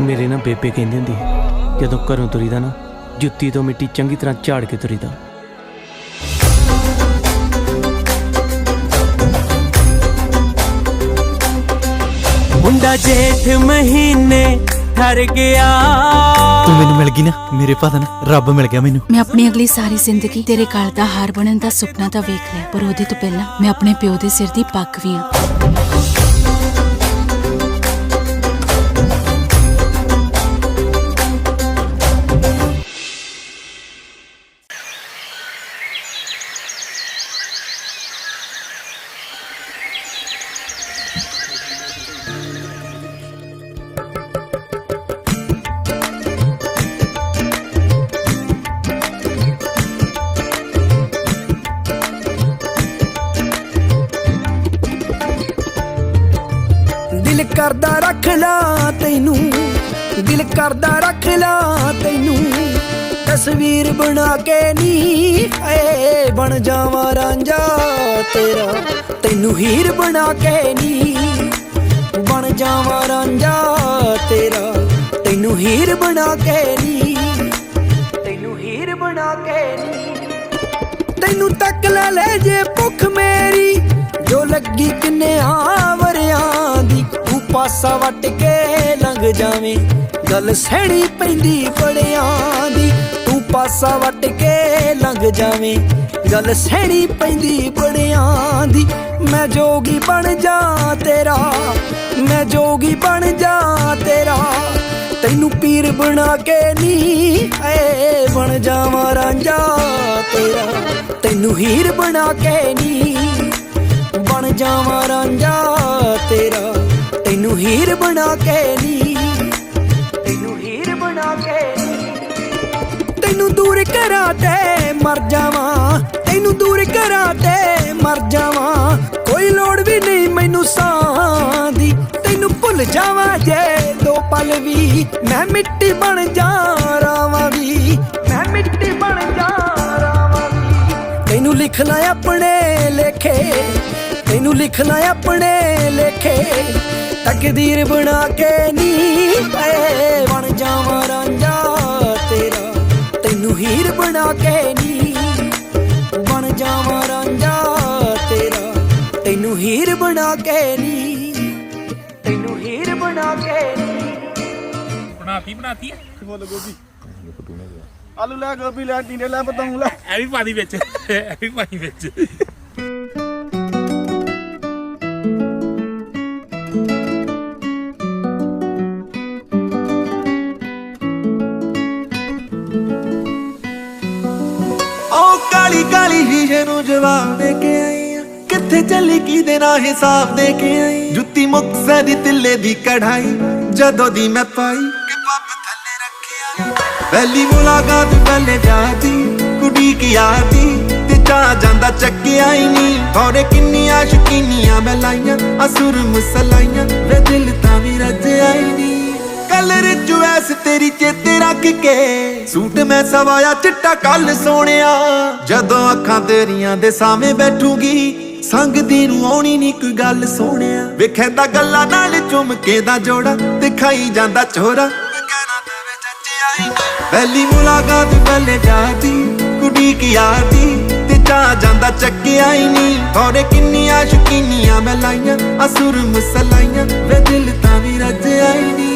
ਮੇਰੇ ਨਾ ਬੇਬੇ ਕਹਿੰਦੀ ਹੁੰਦੀ ਸੀ, ਜਦੋਂ ਘਰੋਂ ਤੁਰੀਦਾ ਨਾ ਜੁੱਤੀ ਤੋਂ ਮਿੱਟੀ ਚੰਗੀ ਤਰ੍ਹਾਂ ਝਾੜ ਕੇ ਤੁਰੀਦਾ। ਮੁੰਡਾ ਜੇਠ ਮਹੀਨੇ ਠਰ ਗਿਆ। ਤੂੰ ਮੈਨੂੰ ਮਿਲ ਗਈ ਨਾ ਮੇਰੇ ਪਤਨ ਰੱਬ ਮਿਲ ਗਿਆ ਮੈਨੂੰ। ਮੈਂ ਆਪਣੀ ਅਗਲੀ ਸਾਰੀ ਜ਼ਿੰਦਗੀ ਤੇਰੇ ਗਲ ਦਾ ਹਾਰ ਬਣਨ ਦਾ ਸੁਪਨਾ ਤਾਂ ਵੇਖ ਲਿਆ ਪਰ ਉਹਦੇ ਤੋਂ ਪਹਿਲਾਂ ਮੈਂ ਆਪਣੇ ਪਿਓ ਦੇ ਸਿਰ ਦੀ ਪੱਗ ਵੀ ਆ। ਕਰਦਾ ਰੱਖ ਲਾ ਤੈਨੂੰ, ਦਿਲ ਕਰਦਾ ਰੱਖ ਲਾ ਤੈਨੂੰ। ਤਸਵੀਰ ਬਣਾ ਕੇ ਨੀ ਏ ਬਣ ਜਾਵਾਂ ਰਾਂਝਾ ਤੇਰਾ। ਤੈਨੂੰ ਹੀਰ ਬਣਾ ਕੇ ਨੀ, ਬਣ ਜਾਵਾਂ ਰਾਂਝਾ ਤੇਰਾ। ਤੈਨੂੰ ਹੀਰ ਬਣਾ ਕੇ ਨੀ, ਤੈਨੂੰ ਹੀਰ ਬਣਾ ਕੇ ਨੀ। ਤੈਨੂੰ ਤੱਕ ਲੈ ਲੈ ਜੇ ਭੁੱਖ ਮੇਰੀ, ਜੋ ਲੱਗੀ ਕਿੰਨੇ ਆਵਰਿਆਂ ਪਾਸਾ ਵੱਟ ਕੇ ਲੰਘ ਜਾਵੇਂ। ਗੱਲ ਸਹਿਣੀ ਪੈਂਦੀ ਬੜਿਆਂ ਦੀ, ਤੂੰ ਪਾਸਾ ਵੱਟ ਕੇ ਲੰਘ ਜਾਵੇਂ। ਗੱਲ ਸਹਿਣੀ ਪੈਂਦੀ ਬੜਿਆਂ ਦੀ, ਮੈਂ ਜੋਗੀ ਬਣ ਜਾ ਤੇਰਾ, ਮੈਂ ਜੋਗੀ ਬਣ ਜਾ ਤੇਰਾ। ਤੈਨੂੰ ਪੀਰ ਬਣਾ ਕੇ ਨੀ ਏ ਬਣ ਜਾਵਾਂ ਰਾਂਝਾ ਤੇਰਾ। ਤੈਨੂੰ ਹੀਰ ਬਣਾ ਕੇ ਨੀ ਬਣ ਜਾਵਾਂ ਰਾਂਝਾ ਤੇਰਾ। ਤੈਨੂੰ ਹੀਰ ਬਣਾ ਕੇ ਨੀ। ਤੈਨੂੰ ਹੀਰ ਬਣਾ ਕੇ ਤੈਨੂੰ ਦੂਰ ਕਰਾਂ ਤੇ ਮਰ ਜਾਵਾਂ। ਤੈਨੂੰ ਦੂਰ ਕਰਾਂ ਤੇ ਮਰ ਜਾਵਾਂ। ਕੋਈ ਲੋੜ ਵੀ ਨਹੀਂ ਮੈਨੂੰ ਸਾਹ ਦੀ। ਤੈਨੂੰ ਭੁੱਲ ਜਾਵਾਂ ਜੇ ਦੋ ਪਲ ਵੀ। ਮੈਂ ਮਿੱਟੀ ਬਣ ਜਾ ਰਾਵਾਂ ਵੀ। ਮੈਂ ਮਿੱਟੀ ਬਣ ਜਾ ਰਾਵਾਂ ਵੀ। ਤੈਨੂੰ ਲਿਖ ਲੈ ਆਪਣੇ ਲੇਖੇ। ਤੈਨੂੰ ਲਿਖ ਲੈ ਆਪਣੇ ਲੇਖੇ। ਤਕਦੀਰ ਬਣਾ ਕੇ ਨੀ ਏ ਬਣ ਜਾਵਾਂ ਰਾਂਝਾ ਤੇਰਾ ਤੈਨੂੰ ਹੀਰ ਬਣਾ ਕੇ ਨੀ। ਬਣ ਜਾਵਾਂ ਰਾਂਝਾ ਤੇਰਾ ਤੈਨੂੰ ਹੀਰ ਬਣਾ ਕੇ ਨੀ। ਤੈਨੂੰ ਹੀਰ ਬਣਾ ਕੇ ਨੀ। ਬਣਾਤੀ? ਬਣਾਤੀ ਫੁੱਲ ਗੋਭੀ? ਆਲੂ ਲੈ ਗੋਭੀ ਲੈ ਟੀਂਡੇ ਲੈ। ਬਤਾਉਂ ਲੈ ਐ ਵੀ ਪਾਦੀ ਵਿੱਚ ਐ ਵੀ ਪਾਈ ਵਿੱਚ। ਸ਼ੀਸ਼ੇ ਨੂੰ ਜਵਾਬ ਦੇ ਕੇ ਆਈ ਆਂ। ਕਿੱਥੇ ਚੱਲੀ ਕੀ ਦੇ ਹਿਸਾਬ ਦੇ ਕੇ ਆਈ ਜੁੱਤੀ ਮੁਕਸੇ ਦੀ ਤਿੱਲੇ ਦੀ ਕਢਾਈ, ਜਦੋਂ ਦੀ ਮੈਂ ਪਾਈ ਕਿ ਪੱਪ ਥੱਲੇ ਰੱਖਿਆ ਪਹਿਲੀ ਮੁਲਾਕਾਤ ਪਹਿਲੇ ਜਾਤੀ ਕੁੜੀ ਕੀ ਆਦੀ ਤੇ ਜਾ ਜਾਂਦਾ ਚੱਕਿਆ ਹੀ ਨਹੀਂ ਥੋੜੇ ਕਿੰਨੀਆਂ ਸ਼ਕੀਨੀਆਂ ਮੈਂ ਲਾਈਆਂ ਅਸੁਰ ਮੁਸਲਾਈਆਂ ਵੇ ਦਿਲ ਤਾਂ ਵੀ ਰੱਜਿਆ ਆਈ ਨਹੀਂ ਕਲਰ ਚੁਐਸ ਤੇਰੀ ਚੇਤੇ ਰੱਖ ਕੇ। ਸੂਟ ਮੈਂ ਸਵਾਇਆ ਚਿੱਟਾ ਕੱਲ ਸੋਹਣਿਆ। ਜਦੋਂ ਅੱਖਾਂ ਤੇਰੀਆਂ ਦੇ ਸਾਹਮਣੇ ਬੈਠੂਗੀ, ਸੰਗ ਦੀ ਨੂੰ ਆਉਣੀ ਨਹੀਂ ਕੋਈ ਗੱਲ ਸੋਹਣਿਆ। ਵੇਖੈਂਦਾ ਗੱਲਾਂ ਨਾਲ ਚੁੰਮਕੇ ਦਾ ਜੋੜਾ, ਦਿਖਾਈ ਜਾਂਦਾ ਚੋਰਾ। ਪਹਿਲੀ ਮੁਲਾਕਾਤ ਪਹਿਲੇ ਜਾਤੀ ਕੁੜੀ ਕੀ ਆਦੀ ਤੇ ਜਾ ਜਾਂਦਾ ਚੱਕਿਆ ਹੀ ਨਹੀਂ ਥੋੜੇ ਕਿੰਨੀਆਂ ਸ਼ਕੀਨੀਆਂ ਮੈਂ ਲਾਈਆਂ ਅਸੁਰ ਮਸਲਾਈਆਂ ਵੇ ਦਿਲ ਤਾਂ ਵੀ ਰੱਜਿਆ ਆਈ ਨਹੀਂ